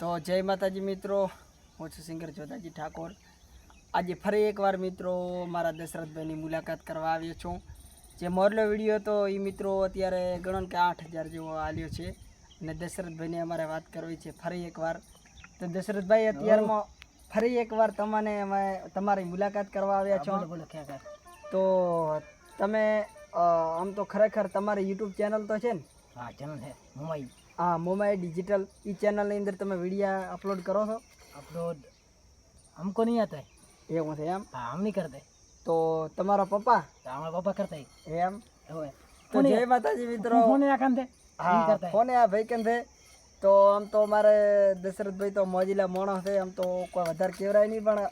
તો જય માતાજી મિત્રો હું છું સિંગર જોધાજી ઠાકોર. આજે ફરી એકવાર મિત્રો મારા દશરથભાઈની મુલાકાત કરવા આવ્યો છું. જે મોરલો વીડિયો હતો એ મિત્રો અત્યારે ગણો કે આઠ હજાર જેવો આવ્યો છે. અને દશરથભાઈને અમારે વાત કરવી છે ફરી એકવાર. તો દશરથભાઈ અત્યારમાં ફરી એકવાર તમને અમે તમારી મુલાકાત કરવા આવ્યા છો. તો તમે આમ તો ખરેખર તમારી યુટ્યુબ ચેનલ તો છે ને? હા ચેનલ છે. મુંબઈ હા મોબાઈલ ડિજિટલ એ ચેનલની અંદર તમે વિડીયા અપલોડ કરો છો? અપલોડ? હમકો નહીં આતા એવું છે એમ? હા હમ નહીં કરતા તો તમારા પપ્પા? અમારા પપ્પા કરતા એમ? હવે. તો જય માતાજી મિત્રો. ફોને આ કાંતે હા ફોને આ ભાઈ કાંતે તો આમ તો મારે દશરથભાઈ તો મોજીલા મોણો છે. આમ તો કોઈ વધારે કહેવરાય નહીં પણ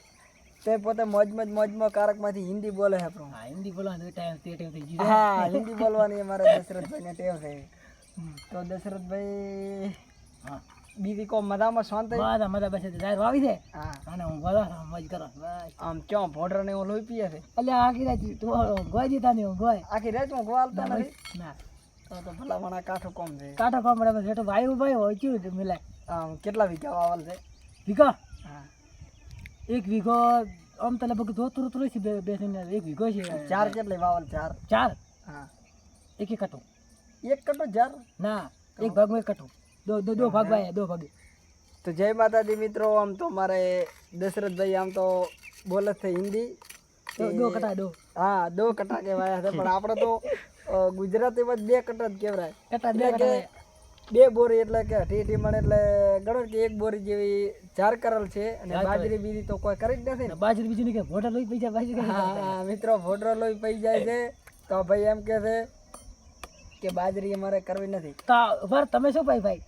તે પોતે મોજ મોજમાં મોજમાં કારકમાંથી હિન્દી બોલે છે હા હિન્દી બોલવાની ટાઈમ તે ટેવ થઈ હા હિન્દી બોલવાની અમારા દશરથભાઈને ટેવ થઈ તો દશરથભાઈ બીજી કો મજામાં શાંત બધા મજા બેસે જાહેર વાવી દે અને હું બોલો મજ કરો. આમ ક્યાં ભોડર ને લોહી પીએ છે? એટલે આખી રાત તું ગોય જીતા નહીં ગોય. આખી રાત હું ગોવાલતા નથી? ના. તો તો ભલા મને કાઠો કોમ છે. કાઠો કોમ પડે બેઠો ભાઈ ભાઈ હોય ચું મિલાય? આમ કેટલા વીઘા વાવલ છે? વીઘો? હા. એક વીઘો આમ તો લગભગ ધોતું ધોતું છે બે બેસીને એક વીઘો છે. ચાર કેટલી વાવલ ચાર? ચાર? હા. એક એક કટું એક કટો જાર. ના એક ભાગમાં એક કટો. દો દો દો ભાગ ભાઈ દો ભાગે. તો જય માતાજી મિત્રો આમ તો મારે દશરથભાઈ આમ તો બોલે છે હિન્દી. દો કટા દો. હા દો કટા કહેવાયા છે પણ આપણે તો ગુજરાતીમાં બે કટા જ કહેવાય. કટા બે કહેવાય. બે બોરી એટલે કે અઢી અઢી મણ એટલે ગણો કે એક બોરી જેવી ચાર કરલ છે અને બાજરી બીજી તો કોઈ કરી જ નથી બાજરી બીજી કે ભોડર લઈ પૈસા બાજરી હા મિત્રો ભોડર લઈ પૈ જાય છે. તો ભાઈ એમ કે છે કે બાજરી અમારે કરવી નથી. તો વાર તમે શું ભાઈ ભાઈ?